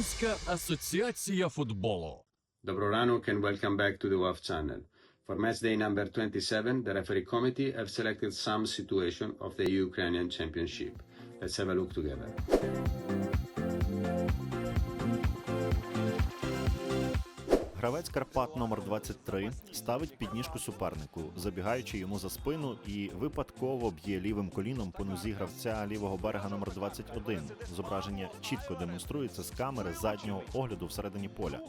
Українська асоціація футболу. Dobro ranok and welcome back to the WAF channel. For match day number 27, the referee committee have selected some situation of the Ukrainian championship. Let's have a look together. Гравець Карпат номер 23 ставить підніжку супернику, забігаючи йому за спину і випадково б'є лівим коліном по нозі гравця лівого берега номер 21. Зображення чітко демонструється з камери заднього огляду всередині поля.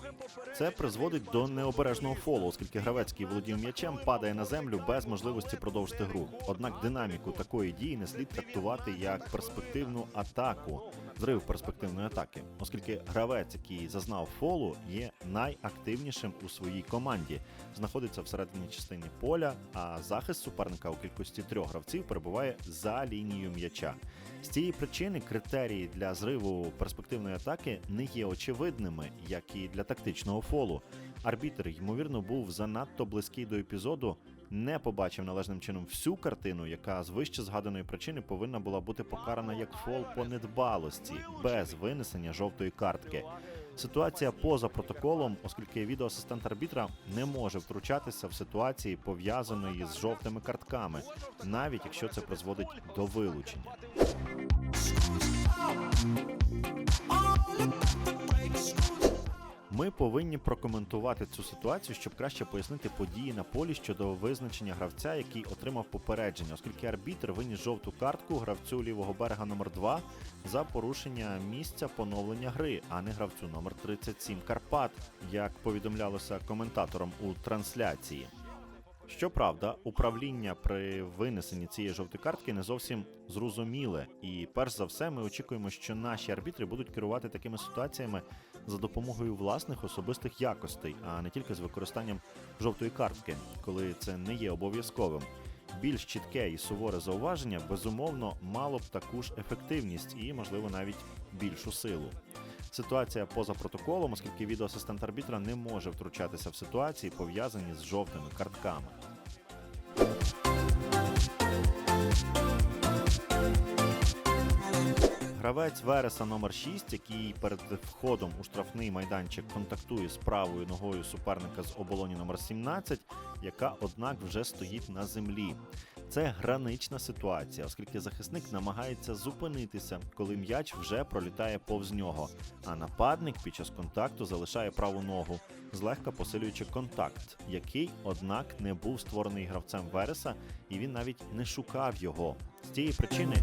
Це призводить до необережного фолу, оскільки гравець, який володів м'ячем, падає на землю без можливості продовжити гру. Однак динаміку такої дії не слід трактувати як перспективну атаку, зрив перспективної атаки, оскільки гравець, який зазнав фолу, є найактивнішим у своїй команді, знаходиться всередині частині поля, а захист суперника у кількості трьох гравців перебуває за лінією м'яча. З цієї причини критерії для зриву перспективної атаки не є очевидними, як і для тактичного фолу. Арбітр, ймовірно, був занадто близький до епізоду, не побачив належним чином всю картину, яка з вище згаданої причини повинна була бути покарана як фол по недбалості, без винесення жовтої картки. Ситуація поза протоколом, оскільки відеоасистент арбітра не може втручатися в ситуації, пов'язаної з жовтими картками, навіть якщо це призводить до вилучення. Ми повинні прокоментувати цю ситуацію, щоб краще пояснити події на полі щодо визначення гравця, який отримав попередження, оскільки арбітр виніс жовту картку гравцю лівого берега номер 2 за порушення місця поновлення гри, а не гравцю номер 37 Карпат, як повідомлялося коментатором у трансляції. Щоправда, управління при винесенні цієї жовтої картки не зовсім зрозуміле, і перш за все, ми очікуємо, що наші арбітри будуть керувати такими ситуаціями за допомогою власних особистих якостей, а не тільки з використанням жовтої картки, коли це не є обов'язковим. Більш чітке і суворе зауваження безумовно мало б таку ж ефективність і, можливо, навіть більшу силу. Ситуація поза протоколом, оскільки відеоасистент арбітра не може втручатися в ситуації, пов'язані з жовтими картками. Гравець Вереса номер 6 який перед входом у штрафний майданчик контактує з правою ногою суперника з оболоні номер 17 яка, однак, вже стоїть на землі. Це гранична ситуація, оскільки захисник намагається зупинитися, коли м'яч вже пролітає повз нього, а нападник під час контакту залишає праву ногу, злегка посилюючи контакт, який, однак, не був створений гравцем Вереса, і він навіть не шукав його. З цієї причини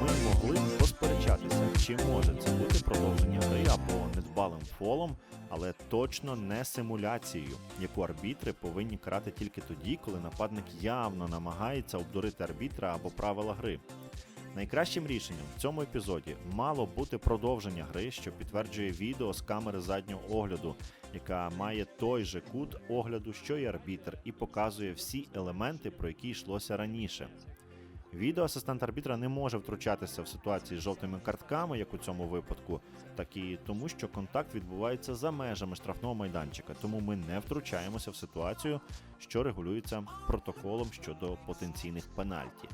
ми могли посперечатися, чи може це бути продовження гри або недбалим фолом, але точно не симуляцією, яку арбітри повинні карати тільки тоді, коли нападник явно намагається обдурити арбітра або правила гри. Найкращим рішенням в цьому епізоді мало бути продовження гри, що підтверджує відео з камери заднього огляду, яка має той же кут огляду, що й арбітр, і показує всі елементи, про які йшлося раніше. Відеоасистент арбітра не може втручатися в ситуації з жовтими картками, як у цьому випадку, так і тому, що контакт відбувається за межами штрафного майданчика, тому ми не втручаємося в ситуацію, що регулюється протоколом щодо потенційних пенальті.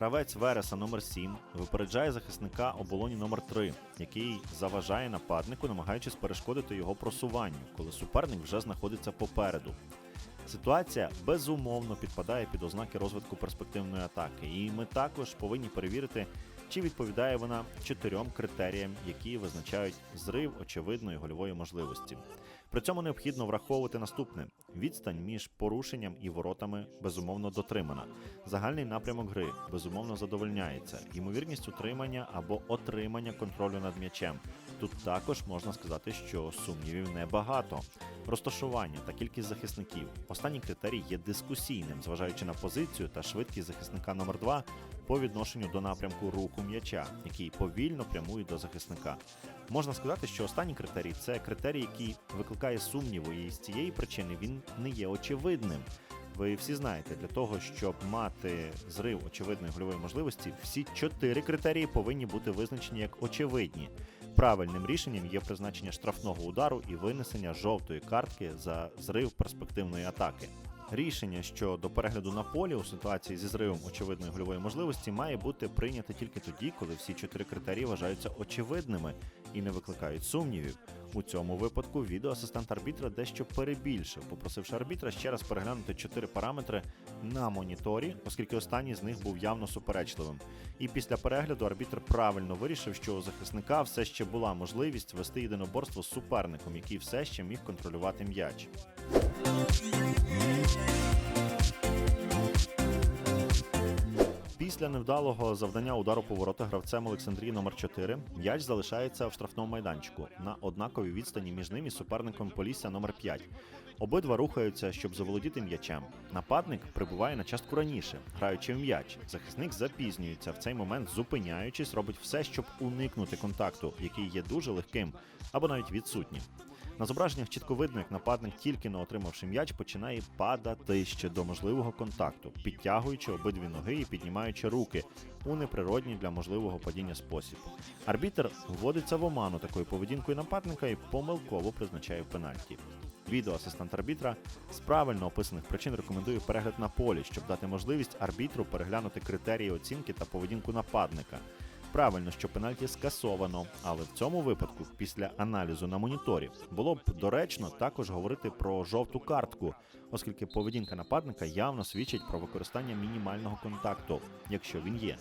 Гравець Вереса номер 7 випереджає захисника оболоні номер 3 який заважає нападнику, намагаючись перешкодити його просуванню, коли суперник вже знаходиться попереду. Ситуація безумовно підпадає під ознаки розвитку перспективної атаки, і ми також повинні перевірити, чи відповідає вона чотирьом критеріям, які визначають зрив очевидної гольової можливості. При цьому необхідно враховувати наступне: відстань між порушенням і воротами безумовно дотримана. Загальний напрямок гри безумовно задовольняється. Ймовірність утримання або отримання контролю над м'ячем. Тут також можна сказати, що сумнівів небагато. Розташування та кількість захисників. Останній критерій є дискусійним, зважаючи на позицію та швидкість захисника номер 2 по відношенню до напрямку руху м'яча, який повільно прямує до захисника. Можна сказати, що останній критерій це критерій, який викликає сумніву, і з цієї причини він не є очевидним. Ви всі знаєте, для того, щоб мати зрив очевидної гольової можливості, всі чотири критерії повинні бути визначені як очевидні. Правильним рішенням є призначення штрафного удару і винесення жовтої картки за зрив перспективної атаки. Рішення щодо перегляду на полі у ситуації зі зривом очевидної гольової можливості має бути прийняте тільки тоді, коли всі чотири критерії вважаються очевидними і не викликають сумнівів. У цьому випадку відеоасистент арбітра дещо перебільшив, попросивши арбітра ще раз переглянути чотири параметри на моніторі, оскільки останній з них був явно суперечливим. І після перегляду арбітр правильно вирішив, що у захисника все ще була можливість вести єдиноборство з суперником, який все ще міг контролювати м'яч. Після невдалого завдання удару по воротах гравцем Олександрії номер 4 м'яч залишається в штрафному майданчику на однаковій відстані між ним і суперником Полісся номер 5 Обидва рухаються, щоб заволодіти м'ячем. Нападник прибуває на частку раніше, граючи в м'яч. Захисник запізнюється в цей момент, зупиняючись, робить все, щоб уникнути контакту, який є дуже легким або навіть відсутнім. На зображеннях чітко видно, як нападник, тільки не отримавши м'яч, починає падати ще до можливого контакту, підтягуючи обидві ноги і піднімаючи руки у неприродній для можливого падіння спосіб. Арбітер вводиться в оману такою поведінкою нападника і помилково призначає пенальті. Відеоасистент арбітра з правильно описаних причин рекомендує перегляд на полі, щоб дати можливість арбітру переглянути критерії оцінки та поведінку нападника. Правильно, що пенальті скасовано, але в цьому випадку, після аналізу на моніторі, було б доречно також говорити про жовту картку, оскільки поведінка нападника явно свідчить про використання мінімального контакту, якщо він є,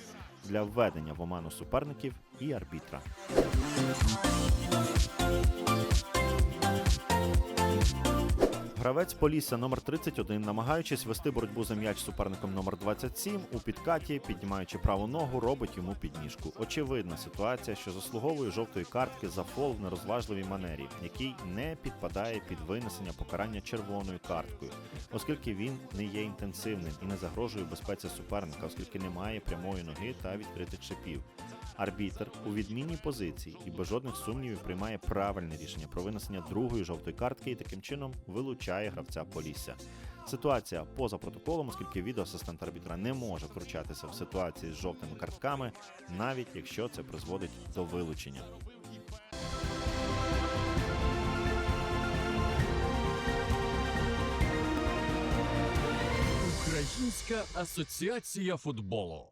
для введення в оману суперників і арбітра. Гравець Полісся номер 31, намагаючись вести боротьбу за м'яч суперником номер 27, у підкаті, піднімаючи праву ногу, робить йому підніжку. Очевидна ситуація, що заслуговує жовтої картки за фол в нерозважливій манері, який не підпадає під винесення покарання червоною карткою, оскільки він не є інтенсивним і не загрожує безпеці суперника, оскільки немає прямої ноги та відкритих шипів. Арбітр у відмінній позиції і без жодних сумнівів приймає правильне рішення про винесення другої жовтої картки і таким чином вилучає гравця Полісся. Ситуація поза протоколом, оскільки відеоасистент арбітра не може втручатися в ситуації з жовтими картками, навіть якщо це призводить до вилучення. Українська асоціація футболу.